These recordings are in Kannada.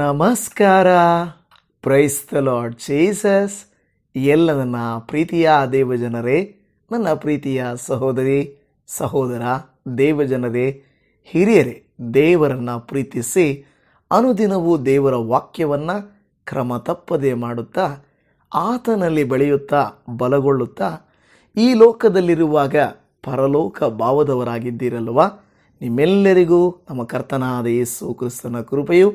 ನಮಸ್ಕಾರ. ಪ್ರೈಸ್ ದ ಲಾರ್ಡ್ ಜೀಸಸ್ ಎಲ್ಲ ನನ್ನ ಪ್ರೀತಿಯ ದೇವಜನರೇ, ನನ್ನ ಪ್ರೀತಿಯ ಸಹೋದರಿ, ಸಹೋದರ, ದೇವಜನರೇ, ಹಿರಿಯರೇ, ದೇವರನ್ನು ಪ್ರೀತಿಸಿ ಅನುದಿನವೂ ದೇವರ ವಾಕ್ಯವನ್ನು ಕ್ರಮ ತಪ್ಪದೆ ಮಾಡುತ್ತಾ, ಆತನಲ್ಲಿ ಬೆಳೆಯುತ್ತಾ, ಬಲಗೊಳ್ಳುತ್ತಾ, ಈ ಲೋಕದಲ್ಲಿರುವಾಗ ಪರಲೋಕ ಭಾವದವರಾಗಿದ್ದೀರಲ್ವ ನಿಮ್ಮೆಲ್ಲರಿಗೂ ನಮ್ಮ ಕರ್ತನಾದ ಯೇಸು ಕ್ರಿಸ್ತನ ಕೃಪೆಯು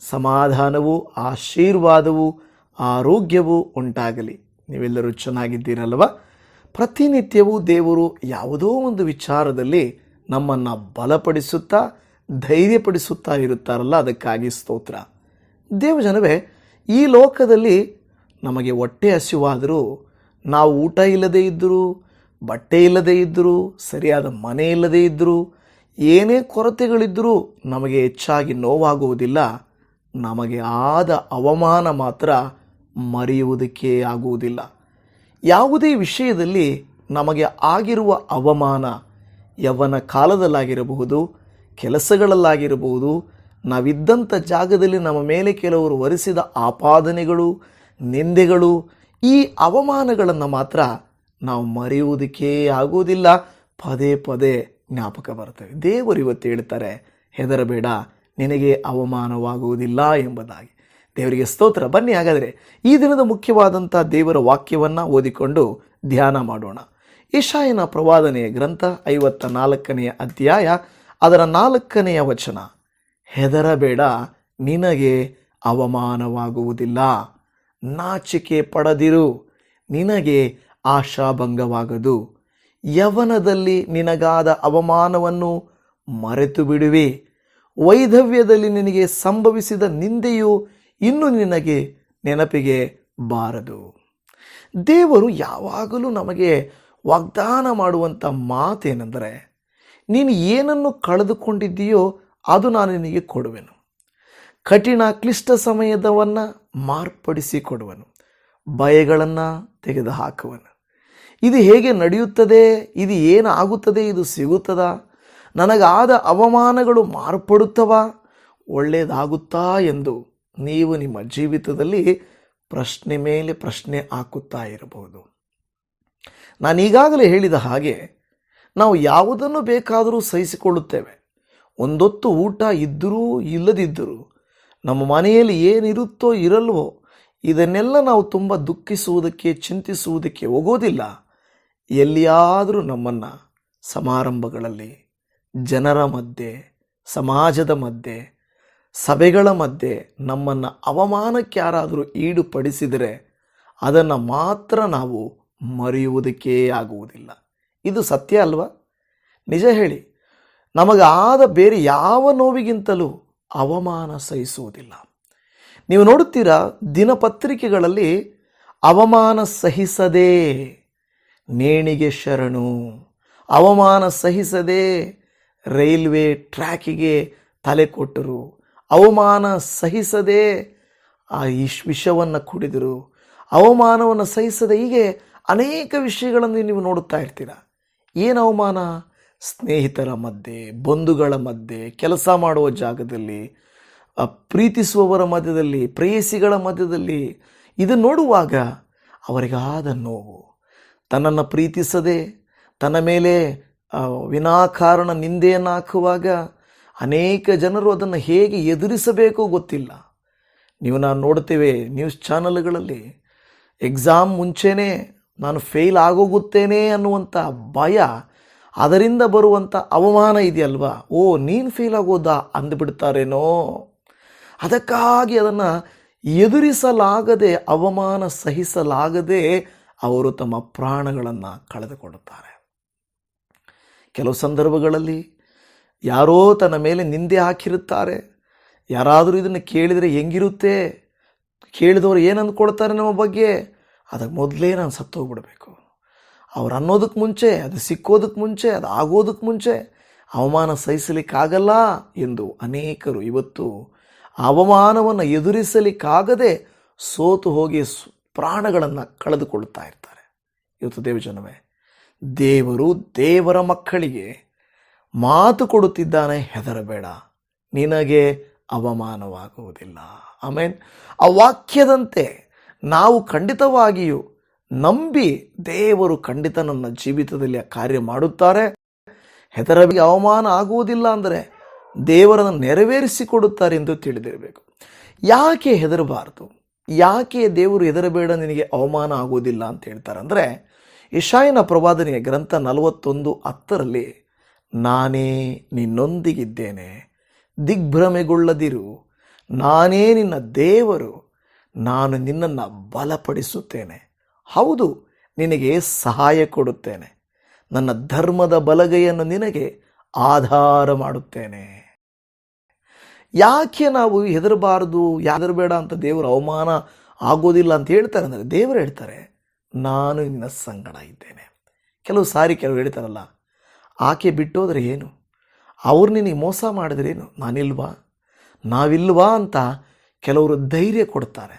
ಸಮಾಧಾನವು, ಆಶೀರ್ವಾದವು, ಆರೋಗ್ಯವು ಉಂಟಾಗಲಿ. ನೀವೆಲ್ಲರೂ ಚೆನ್ನಾಗಿದ್ದೀರಲ್ವ ಪ್ರತಿನಿತ್ಯವೂ ದೇವರು ಯಾವುದೋ ಒಂದು ವಿಚಾರದಲ್ಲಿ ನಮ್ಮನ್ನು ಬಲಪಡಿಸುತ್ತಾ, ಧೈರ್ಯಪಡಿಸುತ್ತಾ ಇರುತ್ತಾರಲ್ಲ, ಅದಕ್ಕಾಗಿ ಸ್ತೋತ್ರ. ದೇವಜನವೇ ಈ ಲೋಕದಲ್ಲಿ ನಮಗೆ ಹೊಟ್ಟೆ ಹಸಿವಾದರೂ, ನಾವು ಊಟ ಇಲ್ಲದೇ ಇದ್ದರೂ, ಬಟ್ಟೆ ಇಲ್ಲದೇ ಇದ್ದರೂ, ಸರಿಯಾದ ಮನೆ ಇಲ್ಲದೇ ಇದ್ದರೂ, ಏನೇ ಕೊರತೆಗಳಿದ್ದರೂ ನಮಗೆ ಹೆಚ್ಚಾಗಿ ನೋವಾಗುವುದಿಲ್ಲ. ನಮಗೆ ಆದ ಅವಮಾನ ಮಾತ್ರ ಮರೆಯುವುದಕ್ಕೆ ಆಗುವುದಿಲ್ಲ. ಯಾವುದೇ ವಿಷಯದಲ್ಲಿ ನಮಗೆ ಆಗಿರುವ ಅವಮಾನ ಯವನ ಕಾಲದಲ್ಲಾಗಿರಬಹುದು, ಕೆಲಸಗಳಲ್ಲಾಗಿರಬಹುದು, ನಾವಿದ್ದಂಥ ಜಾಗದಲ್ಲಿ ನಮ್ಮ ಮೇಲೆ ಕೆಲವರು ಒರೆಸಿದ ಆಪಾದನೆಗಳು, ನಿಂದೆಗಳು, ಈ ಅವಮಾನಗಳನ್ನು ಮಾತ್ರ ನಾವು ಮರೆಯುವುದಕ್ಕೆ ಆಗುವುದಿಲ್ಲ. ಪದೇ ಪದೇ ಜ್ಞಾಪಕ ಬರ್ತವೆ ದೇವರು ಇವತ್ತು ಹೇಳ್ತಾರೆ, ಹೆದರಬೇಡ. ನಿನಗೆ ಅವಮಾನವಾಗುವುದಿಲ್ಲ ಎಂಬುದಾಗಿ. ದೇವರಿಗೆ ಸ್ತೋತ್ರ. ಬನ್ನಿ ಹಾಗಾದರೆ, ಈ ದಿನದ ಮುಖ್ಯವಾದಂಥ ದೇವರ ವಾಕ್ಯವನ್ನು ಓದಿಕೊಂಡು ಧ್ಯಾನ ಮಾಡೋಣ. ಈಶಾಯನ ಪ್ರವಾದನೆಯ ಗ್ರಂಥ ಐವತ್ತ ನಾಲ್ಕನೆಯ ಅಧ್ಯಾಯ, ಅದರ ನಾಲ್ಕನೆಯ ವಚನ, ಹೆದರಬೇಡ, ನಿನಗೆ ಅವಮಾನವಾಗುವುದಿಲ್ಲ. ನಾಚಿಕೆ ಪಡದಿರು, ನಿನಗೆ ಆಶಾಭಂಗವಾಗದು. ಯವನದಲ್ಲಿ ನಿನಗಾದ ಅವಮಾನವನ್ನು ಮರೆತು ಬಿಡುವೆ ವೈಧವ್ಯದಲ್ಲಿ ನಿನಗೆ ಸಂಭವಿಸಿದ ನಿಂದೆಯು ಇನ್ನು ನಿನಗೆ ನೆನಪಿಗೆ ಬಾರದು. ದೇವರು ಯಾವಾಗಲೂ ನಮಗೆ ವಾಗ್ದಾನ ಮಾಡುವಂಥ ಮಾತೇನೆಂದರೆ, ನೀನು ಏನನ್ನು ಕಳೆದುಕೊಂಡಿದ್ದೀಯೋ ಅದು ನಾನು ನಿನಗೆ ಕೊಡುವೆನು. ಕಠಿಣ ಕ್ಲಿಷ್ಟ ಸಮಯದವನ್ನು ಮಾರ್ಪಡಿಸಿ ಕೊಡುವನು ಭಯಗಳನ್ನು ತೆಗೆದುಹಾಕುವನು. ಇದು ಹೇಗೆ ನಡೆಯುತ್ತದೆ, ಇದು ಏನಾಗುತ್ತದೆ, ಇದು ಸಿಗುತ್ತದ? ನನಗಾದ ಅವಮಾನಗಳು ಮಾರ್ಪಡುತ್ತವಾ? ಒಳ್ಳೆಯದಾಗುತ್ತಾ ಎಂದು ನೀವು ನಿಮ್ಮ ಜೀವಿತದಲ್ಲಿ ಪ್ರಶ್ನೆ ಮೇಲೆ ಪ್ರಶ್ನೆ ಹಾಕುತ್ತಾ ಇರಬಹುದು. ನಾನು ಈಗಾಗಲೇ ಹೇಳಿದ ಹಾಗೆ, ನಾವು ಯಾವುದನ್ನು ಬೇಕಾದರೂ ಸಹಿಸಿಕೊಳ್ಳುತ್ತೇವೆ. ಒಂದೊತ್ತು ಊಟ ಇದ್ದರೂ ಇಲ್ಲದಿದ್ದರೂ, ನಮ್ಮ ಮನೆಯಲ್ಲಿ ಏನಿರುತ್ತೋ ಇರಲ್ವೋ, ಇದನ್ನೆಲ್ಲ ನಾವು ತುಂಬ ದುಃಖಿಸುವುದಕ್ಕೆ, ಚಿಂತಿಸುವುದಕ್ಕೆ ಹೋಗೋದಿಲ್ಲ. ಎಲ್ಲಿಯಾದರೂ ನಮ್ಮನ್ನು ಸಮಾರಂಭಗಳಲ್ಲಿ ಜನರ ಮಧ್ಯೆ, ಸಮಾಜದ ಮಧ್ಯೆ, ಸಭೆಗಳ ಮಧ್ಯೆ ನಮ್ಮನ್ನು ಅವಮಾನಕ್ಕೆ ಯಾರಾದರೂ ಈಡುಪಡಿಸಿದರೆ ಅದನ್ನು ಮಾತ್ರ ನಾವು ಮರೆಯುವುದಕ್ಕೇ ಆಗುವುದಿಲ್ಲ. ಇದು ಸತ್ಯ ಅಲ್ವಾ? ನಿಜ ಹೇಳಿ, ನಮಗಾದ ಬೇರೆ ಯಾವ ನೋವಿಗಿಂತಲೂ ಅವಮಾನ ಸಹಿಸುವುದಿಲ್ಲ. ನೀವು ನೋಡುತ್ತೀರಾ ದಿನಪತ್ರಿಕೆಗಳಲ್ಲಿ ಅವಮಾನ ಸಹಿಸದೇ, ನೇಣಿಗೆ ಶರಣು, ಅವಮಾನ ಸಹಿಸದೆ ರೈಲ್ವೆ ಟ್ರ್ಯಾಕಿಗೆ ತಲೆ ಕೊಟ್ಟರು. ಅವಮಾನ ಸಹಿಸದೆ ಆ ಇಶ್ ವಿಷವನ್ನು ಕುಡಿದರು. ಅವಮಾನವನ್ನು ಸಹಿಸದೆ ಹೀಗೆ ಅನೇಕ ವಿಷಯಗಳನ್ನು ನೀವು ನೋಡುತ್ತಾ ಇರ್ತೀರ? ಏನು ಅವಮಾನ? ಸ್ನೇಹಿತರ ಮಧ್ಯೆ, ಬಂಧುಗಳ ಮಧ್ಯೆ, ಕೆಲಸ ಮಾಡುವ ಜಾಗದಲ್ಲಿ ಪ್ರೀತಿಸುವವರ ಮಧ್ಯದಲ್ಲಿ, ಪ್ರೇಯಸಿಗಳ ಮಧ್ಯದಲ್ಲಿ ಇದು ನೋಡುವಾಗ ಅವರಿಗಾದ ನೋವು. ತನ್ನನ್ನು ಪ್ರೀತಿಸದೆ, ತನ್ನ ಮೇಲೆ ವಿನಾಕಾರಣ ನಿಂದೆಯನ್ನು ಹಾಕುವಾಗ ಅನೇಕ ಜನರು ಅದನ್ನು ಹೇಗೆ ಎದುರಿಸಬೇಕೋ ಗೊತ್ತಿಲ್ಲ. ನೀವು ನಾನು ನೋಡ್ತೇವೆ ನ್ಯೂಸ್ ಚಾನಲ್ಗಳಲ್ಲಿ ಎಕ್ಸಾಮ್ ಮುಂಚೆನೇ ನಾನು ಫೇಲ್ ಆಗೋಗುತ್ತೇನೆ ಅನ್ನುವಂಥ ಭಯ ಅದರಿಂದ ಬರುವಂಥ ಅವಮಾನ ಇದೆಯಲ್ವಾ? ಓ, ನೀನು ಫೇಲ್ ಆಗೋದಾ ಅಂದುಬಿಡ್ತಾರೇನೋ? ಅದಕ್ಕಾಗಿ ಅದನ್ನು ಎದುರಿಸಲಾಗದೆ, ಅವಮಾನ ಸಹಿಸಲಾಗದೆ ಅವರು ತಮ್ಮ ಪ್ರಾಣಗಳನ್ನು ಕಳೆದುಕೊಳ್ಳುತ್ತಾರೆ. ಕೆಲವು ಸಂದರ್ಭಗಳಲ್ಲಿ ಯಾರೋ ತನ್ನ ಮೇಲೆ ನಿಂದೆ ಹಾಕಿರುತ್ತಾರೆ. ಯಾರಾದರೂ ಇದನ್ನು ಕೇಳಿದರೆ ಹೆಂಗಿರುತ್ತೆ? ಕೇಳಿದವರು ಏನು ಅಂದ್ಕೊಳ್ತಾರೆ ನಮ್ಮ ಬಗ್ಗೆ? ಅದಕ್ಕೆ ಮೊದಲೇ ನಾನು ಸತ್ತೋಗ್ಬಿಡಬೇಕು. ಅವ್ರು ಅನ್ನೋದಕ್ಕೆ ಮುಂಚೆ, ಅದು ಸಿಕ್ಕೋದಕ್ಕೆ ಮುಂಚೆ, ಅದು ಆಗೋದಕ್ಕೆ ಮುಂಚೆ ಅವಮಾನ ಸಹಿಸಲಿಕ್ಕಾಗಲ್ಲ ಎಂದು ಅನೇಕರು ಇವತ್ತು ಅವಮಾನವನ್ನು ಎದುರಿಸಲಿಕ್ಕಾಗದೆ ಸೋತು ಹೋಗಿ ಪ್ರಾಣಗಳನ್ನು ಕಳೆದುಕೊಳ್ಳುತ್ತಾ ಇರ್ತಾರೆ. ಇವತ್ತು ದೇವಜನವೇ ದೇವರು ದೇವರ ಮಕ್ಕಳಿಗೆ ಮಾತು ಕೊಡುತ್ತಿದ್ದಾನೆ, ಹೆದರಬೇಡ. ನಿನಗೆ ಅವಮಾನವಾಗುವುದಿಲ್ಲ. ಆಮೇನ್. ಆ ವಾಕ್ಯದಂತೆ ನಾವು ಖಂಡಿತವಾಗಿಯೂ ನಂಬಿ ದೇವರು ಖಂಡಿತ ನನ್ನ ಜೀವಿತದಲ್ಲಿ ಆ ಕಾರ್ಯ ಮಾಡುತ್ತಾರೆ. ಹೆದರಬಿಗೆ ಅವಮಾನ ಆಗುವುದಿಲ್ಲ ಅಂದರೆ ದೇವರನ್ನು ನೆರವೇರಿಸಿಕೊಡುತ್ತಾರೆ ಎಂದು ತಿಳಿದಿರಬೇಕು. ಯಾಕೆ ಹೆದರಬಾರದು? ಯಾಕೆ ದೇವರು ಹೆದರಬೇಡ, ನಿನಗೆ ಅವಮಾನ ಆಗುವುದಿಲ್ಲ ಅಂತ ಹೇಳ್ತಾರೆ. ಅಂದರೆ ಇಶಾಯನ ಪ್ರವಾದನೆಯ ಗ್ರಂಥ ನಲವತ್ತೊಂದು ಹತ್ತರಲ್ಲಿ, ನಾನೇ ನಿನ್ನೊಂದಿಗಿದ್ದೇನೆ, ದಿಗ್ಭ್ರಮೆಗೊಳ್ಳದಿರು. ನಾನೇ ನಿನ್ನ ದೇವರು, ನಾನು ನಿನ್ನನ್ನು ಬಲಪಡಿಸುತ್ತೇನೆ. ಹೌದು, ನಿನಗೆ ಸಹಾಯ ಕೊಡುತ್ತೇನೆ. ನನ್ನ ಧರ್ಮದ ಬಲಗೈಯನ್ನು ನಿನಗೆ ಆಧಾರ ಮಾಡುತ್ತೇನೆ. ಯಾಕೆ ನಾವು ಹೆದರಬಾರದು? ಯಾದರಬೇಡ ಅಂತ ದೇವರು ಅವಮಾನ ಆಗೋದಿಲ್ಲ ಅಂತ ಹೇಳ್ತಾರೆ. ಅಂದರೆ ದೇವರು ಹೇಳ್ತಾರೆ ನಾನು ನಿನ್ನ ಸಂಗಡ ಇದ್ದೇನೆ. ಕೆಲವು ಸಾರಿ ಕೆಲವು ಹೇಳ್ತಾರಲ್ಲ, ಆಕೆ ಬಿಟ್ಟೋದ್ರೆ ಏನು? ಅವ್ರು ನಿನಗೆ ಮೋಸ ಮಾಡಿದ್ರೇನು ನಾನಿಲ್ವಾ? ನಾವಿಲ್ವಾ? ಅಂತ ಕೆಲವರು ಧೈರ್ಯ ಕೊಡ್ತಾರೆ.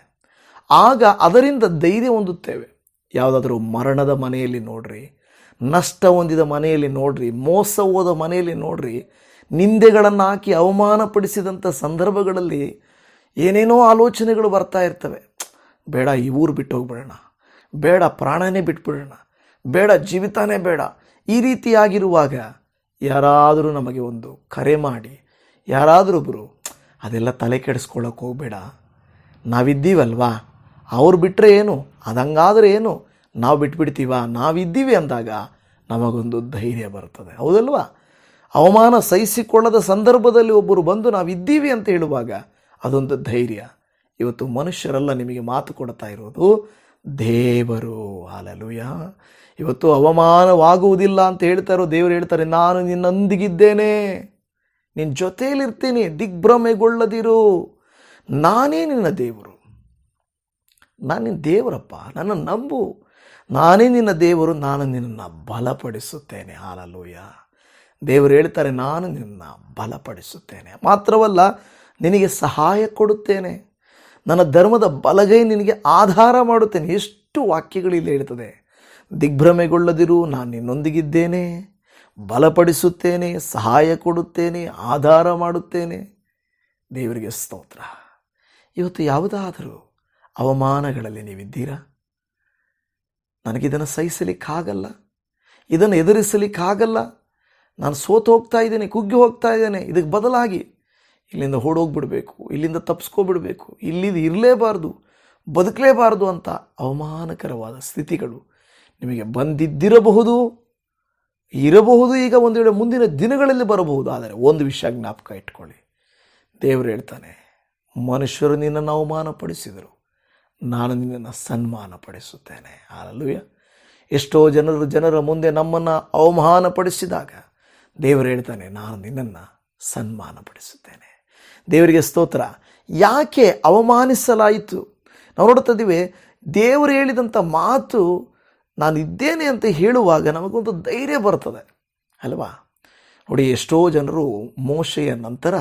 ಆಗ ಅದರಿಂದ ಧೈರ್ಯ ಹೊಂದುತ್ತೇವೆ. ಯಾವುದಾದ್ರೂ ಮರಣದ ಮನೆಯಲ್ಲಿ ನೋಡ್ರಿ, ನಷ್ಟ ಹೊಂದಿದ ಮನೆಯಲ್ಲಿ ನೋಡ್ರಿ, ಮೋಸ ಹೋದ ಮನೆಯಲ್ಲಿ ನೋಡ್ರಿ, ನಿಂದೆಗಳನ್ನು ಹಾಕಿ ಅವಮಾನಪಡಿಸಿದಂಥ ಸಂದರ್ಭಗಳಲ್ಲಿ ಏನೇನೋ ಆಲೋಚನೆಗಳು ಬರ್ತಾ ಇರ್ತವೆ. ಬೇಡ, ಈ ಊರು ಬಿಟ್ಟು ಹೋಗ್ಬಿಡೋಣ ಬೇಡ, ಪ್ರಾಣನೇ ಬಿಟ್ಬಿಡೋಣ. ಬೇಡ, ಜೀವಿತಾನೇ ಬೇಡ. ಈ ರೀತಿಯಾಗಿರುವಾಗ ಯಾರಾದರೂ ನಮಗೆ ಒಂದು ಕರೆ ಮಾಡಿ, ಯಾರಾದರೂ ಒಬ್ಬರು ಅದೆಲ್ಲ ತಲೆ ಕೆಡಿಸ್ಕೊಳ್ಳೋಕೆ ಹೋಗಬೇಡ. ನಾವಿದ್ದೀವಲ್ವಾ? ಅವ್ರು ಬಿಟ್ಟರೆ ಏನು? ಅದಂಗಾದರೆ ಏನು? ನಾವು ಬಿಟ್ಬಿಡ್ತೀವ? ನಾವಿದ್ದೀವಿ ಅಂದಾಗ ನಮಗೊಂದು ಧೈರ್ಯ ಬರ್ತದೆ. ಹೌದಲ್ವಾ? ಅವಮಾನ ಸಹಿಸಿಕೊಳ್ಳದ ಸಂದರ್ಭದಲ್ಲಿ ಒಬ್ಬರು ಬಂದು ನಾವಿದ್ದೀವಿ ಅಂತ ಹೇಳುವಾಗ ಅದೊಂದು ಧೈರ್ಯ. ಇವತ್ತು ಮನುಷ್ಯರೆಲ್ಲ, ನಿಮಗೆ ಮಾತು ಕೊಡ್ತಾ ಇರೋದು. ದೇವರು, ಹಾಲಲುಯ. ಇವತ್ತು ಅವಮಾನವಾಗುವುದಿಲ್ಲ ಅಂತ ಹೇಳ್ತಾರೋ ದೇವರು ಹೇಳ್ತಾರೆ, ನಾನು ನಿನ್ನೊಂದಿಗಿದ್ದೇನೆ. ನಿನ್ನ ಜೊತೆಯಲ್ಲಿರ್ತೀನಿ, ದಿಗ್ಭ್ರಮೆಗೊಳ್ಳದಿರು. ನಾನೇ ನಿನ್ನ ದೇವರು. ನಾನು ನಿನ್ನ ದೇವರಪ್ಪ, ನನ್ನ ನಂಬು. ನಾನೇ ನಿನ್ನ ದೇವರು, ನಾನು ನಿನ್ನನ್ನು ಬಲಪಡಿಸುತ್ತೇನೆ. ಹಾಲಲೂಯ. ದೇವರು ಹೇಳ್ತಾರೆ, ನಾನು ನಿನ್ನ ಬಲಪಡಿಸುತ್ತೇನೆ. ಮಾತ್ರವಲ್ಲ, ನಿನಗೆ ಸಹಾಯ ಕೊಡುತ್ತೇನೆ. ನನ್ನ ಧರ್ಮದ ಬಲಗೈ ನಿನಗೆ ಆಧಾರ ಮಾಡುತ್ತೇನೆ. ಎಷ್ಟು ವಾಕ್ಯಗಳಿಲ್ಲಿ ಹೇಳ್ತದೆ. ದಿಗ್ಭ್ರಮೆಗೊಳ್ಳದಿರು, ನಾನು ನಿನ್ನೊಂದಿಗಿದ್ದೇನೆ. ಬಲಪಡಿಸುತ್ತೇನೆ, ಸಹಾಯ ಕೊಡುತ್ತೇನೆ, ಆಧಾರ ಮಾಡುತ್ತೇನೆ. ದೇವರಿಗೆ ಸ್ತೋತ್ರ. ಇವತ್ತು ಯಾವುದಾದರೂ ಅವಮಾನಗಳಲ್ಲಿ ನೀವಿದ್ದೀರಾ? ನನಗಿದನ್ನು ಸಹಿಸಲಿಕ್ಕಾಗಲ್ಲ. ಇದನ್ನು ಎದುರಿಸಲಿಕ್ಕಾಗಲ್ಲ. ನಾನು ಸೋತು ಹೋಗ್ತಾ ಇದ್ದೇನೆ, ಕುಗ್ಗಿ ಹೋಗ್ತಾ ಇದ್ದೇನೆ. ಇದಕ್ಕೆ ಬದಲಾಗಿ ಇಲ್ಲಿಂದ ಓಡೋಗ್ಬಿಡಬೇಕು, ಇಲ್ಲಿಂದ ತಪ್ಪಿಸ್ಕೊಬಿಡ್ಬೇಕು ಇಲ್ಲಿ ಇರಲೇಬಾರ್ದು, ಬದುಕಲೇಬಾರ್ದು ಅಂತ ಅವಮಾನಕರವಾದ ಸ್ಥಿತಿಗಳು ನಿಮಗೆ ಬಂದಿದ್ದಿರಬಹುದು, ಇರಬಹುದು ಈಗ ಒಂದು ವೇಳೆ ಮುಂದಿನ ದಿನಗಳಲ್ಲಿ ಬರಬಹುದು, ಆದರೆ ಒಂದು ವಿಷಯ ಜ್ಞಾಪಕ ಇಟ್ಕೊಳ್ಳಿ. ದೇವರು ಹೇಳ್ತಾನೆ, ಮನುಷ್ಯರು ನಿನ್ನನ್ನು ಅವಮಾನಪಡಿಸಿದರು, ನಾನು ನಿನ್ನನ್ನು ಸನ್ಮಾನಪಡಿಸುತ್ತೇನೆ. ಅಲ್ಲೂಯ ಎಷ್ಟೋ ಜನರು ಜನರ ಮುಂದೆ ನಮ್ಮನ್ನು ಅವಮಾನಪಡಿಸಿದಾಗ ದೇವರು ಹೇಳ್ತಾನೆ, ನಾನು ನಿನ್ನನ್ನು ಸನ್ಮಾನಪಡಿಸುತ್ತೇನೆ. ದೇವರಿಗೆ ಸ್ತೋತ್ರ. ಯಾಕೆ ಅವಮಾನಿಸಲಾಯಿತು? ನಾವು ನೋಡ್ತಾ ಇದ್ದೀವಿ ದೇವರು ಹೇಳಿದಂಥ ಮಾತು ನಾನು ಇದ್ದೇನೆ ಅಂತ ಹೇಳುವಾಗ ನಮಗೊಂದು ಧೈರ್ಯ ಬರ್ತದೆ. ಅಲ್ವಾ? ನೋಡಿ, ಎಷ್ಟೋ ಜನರು ಮೋಶೆಯ ನಂತರ